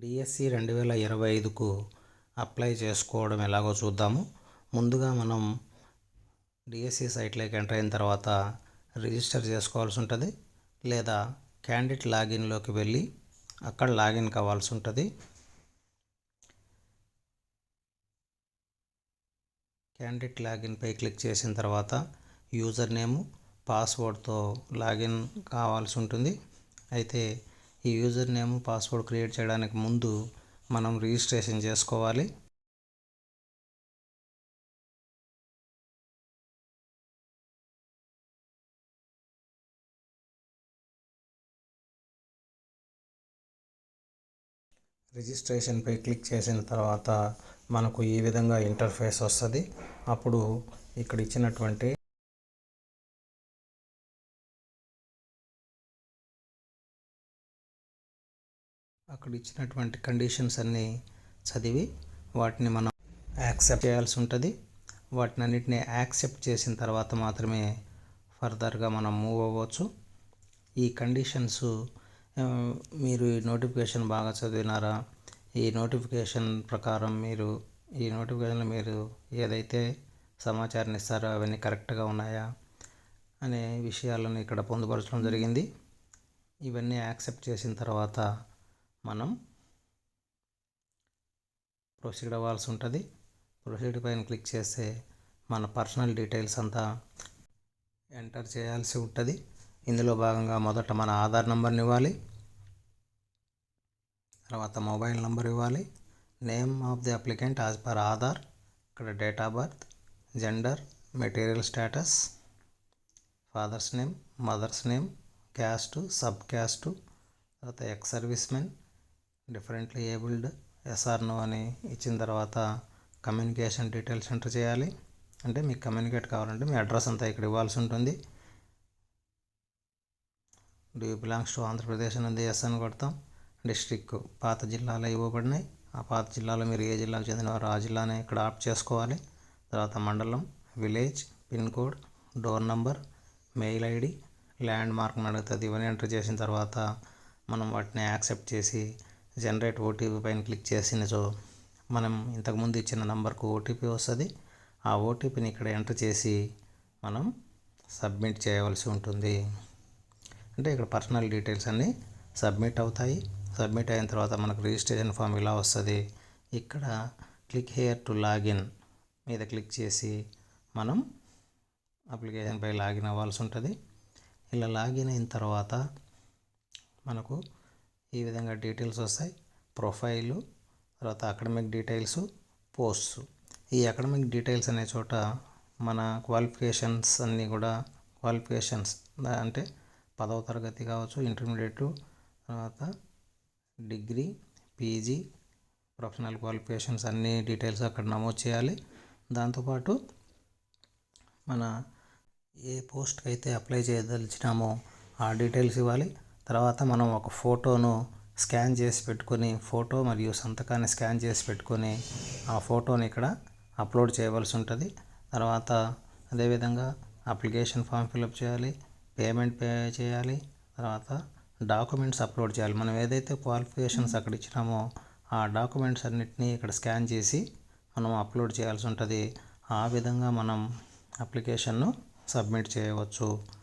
DSC రెండు వేల ఇరవై ఐదుకు అప్లై చేసుకోవడం ఎలాగో చూద్దాము. ముందుగా మనం డిఎస్సి సైట్లోకి ఎంటర్ అయిన తర్వాత రిజిస్టర్ చేసుకోవాల్సి ఉంటుంది. లేదా క్యాండిడేట్ లాగిన్లోకి వెళ్ళి అక్కడ లాగిన్ కావాల్సి ఉంటుంది. క్యాండిడేట్ లాగిన్పై క్లిక్ చేసిన తర్వాత యూజర్ నేము పాస్వర్డ్తో లాగిన్ కావాల్సి ఉంటుంది. అయితే ఈ యూజర్ నేమ్ పాస్వర్డ్ క్రియేట్ చేయడానికి ముందు మనం రిజిస్ట్రేషన్ చేసుకోవాలి. రిజిస్ట్రేషన్పై క్లిక్ చేసిన తర్వాత మనకు ఈ విధంగా ఇంటర్ఫేస్ వస్తుంది. అప్పుడు ఇక్కడ ఇచ్చినటువంటి అక్కడ ఇచ్చినటువంటి కండిషన్స్ అన్నీ చదివి వాటిని మనం యాక్సెప్ట్ చేయాల్సి ఉంటుంది. వాటిని అన్నిటిని యాక్సెప్ట్ చేసిన తర్వాత మాత్రమే ఫర్దర్గా మనం మూవ్ అవ్వచ్చు. ఈ కండిషన్స్ మీరు ఈ నోటిఫికేషన్ బాగా చదివినారా? ఈ నోటిఫికేషన్ ప్రకారం మీరు ఈ నోటిఫికేషన్లో మీరు ఏదైతే సమాచారం ఇస్తారో అవన్నీ కరెక్ట్గా ఉన్నాయా? అనే విషయాలను ఇక్కడ పొందుపరచడం జరిగింది. ఇవన్నీ యాక్సెప్ట్ చేసిన తర్వాత మనం ప్రొసీడ్ అవ్వాల్సి ఉంటుంది. ప్రొసీడ్ పైన క్లిక్ చేస్తే మన పర్సనల్ డీటెయిల్స్ అంతా ఎంటర్ చేయాల్సి ఉంటుంది. ఇందులో భాగంగా మొదట మన ఆధార్ నెంబర్ని ఇవ్వాలి. తర్వాత మొబైల్ నెంబర్ ఇవ్వాలి. Name of the applicant as per Aadhaar ఇక్కడ date of birth gender material status father's name mother's name caste sub caste తర్వాత ex servicemen differently abled. S R no అని ఇచ్చిన తర్వాత కమ్యూనికేషన్ డీటెయిల్స్ ఎంటర్ చేయాలి. అంటే మీకు communicate కావాలంటే మీ address అంతా ఇక్కడ ఇవ్వాల్సి ఉంటుంది. డూ బిలాంగ్స్ టు ఆంధ్రప్రదేశ్ అనేది ఎస్ అని కొడతాం. డిస్ట్రిక్ట్ పాత జిల్లాలో ఇవ్వబడినాయి. ఆ పాత జిల్లాలో మీరు ఏ జిల్లాకు చెందినవారు ఆ జిల్లానే ఇక్కడ ఆప్ట్ చేసుకోవాలి. తర్వాత మండలం village pin code door number mail ID land మార్క్ని అడుగుతుంది. ఇవన్నీ ఎంటర్ చేసిన తర్వాత మనం వాటిని యాక్సెప్ట్ చేసి జనరేట్ ఓటీపీ పైన క్లిక్ చేసినచో మనం ఇంతకుముందు ఇచ్చిన నంబర్కు ఓటీపీ వస్తుంది. ఆ ఓటీపీని ఇక్కడ ఎంటర్ చేసి మనం సబ్మిట్ చేయవలసి ఉంటుంది. అంటే ఇక్కడ పర్సనల్ డీటెయిల్స్ అన్నీ సబ్మిట్ అవుతాయి. సబ్మిట్ అయిన తర్వాత మనకు రిజిస్ట్రేషన్ ఫామ్ ఇలా వస్తుంది. ఇక్కడ క్లిక్ హియర్ టు లాగిన్ మీద క్లిక్ చేసి మనం అప్లికేషన్పై లాగిన్ అవ్వాల్సి ఉంటుంది. ఇలా లాగిన్ అయిన తర్వాత మనకు ఈ విధంగా డీటెయిల్స్ వస్తాయి. ప్రొఫైలు తర్వాత అకాడమిక్ డీటెయిల్స్ పోస్ట్స్. ఈ అకాడమిక్ డీటెయిల్స్ అనే చోట మన క్వాలిఫికేషన్స్ అన్నీ కూడా క్వాలిఫికేషన్స్ అంటే పదవ తరగతి కావచ్చు ఇంటర్మీడియట్ తర్వాత డిగ్రీ పీజీ ప్రొఫెషనల్ క్వాలిఫికేషన్స్ అన్ని డీటెయిల్స్ అక్కడ నమోదు చేయాలి. దాంతోపాటు మన ఏ పోస్ట్కి అయితే అప్లై చేయదలిచినామో ఆ డీటెయిల్స్ ఇవ్వాలి. తర్వాత మనం ఒక ఫోటోను స్కాన్ చేసి పెట్టుకొని ఫోటో మరియు సంతకాన్ని స్కాన్ చేసి పెట్టుకొని ఆ ఫోటోని ఇక్కడ అప్లోడ్ చేయవలసి ఉంటుంది. తర్వాత అదేవిధంగా అప్లికేషన్ ఫామ్ ఫిలప్ చేయాలి పేమెంట్ పే చేయాలి తర్వాత డాక్యుమెంట్స్ అప్లోడ్ చేయాలి. మనం ఏదైతే క్వాలిఫికేషన్స్ అక్కడ ఇచ్చినామో ఆ డాక్యుమెంట్స్ అన్నిటినీ ఇక్కడ స్కాన్ చేసి మనం అప్లోడ్ చేయాల్సి ఉంటుంది. ఆ విధంగా మనం అప్లికేషన్ను సబ్మిట్ చేయవచ్చు.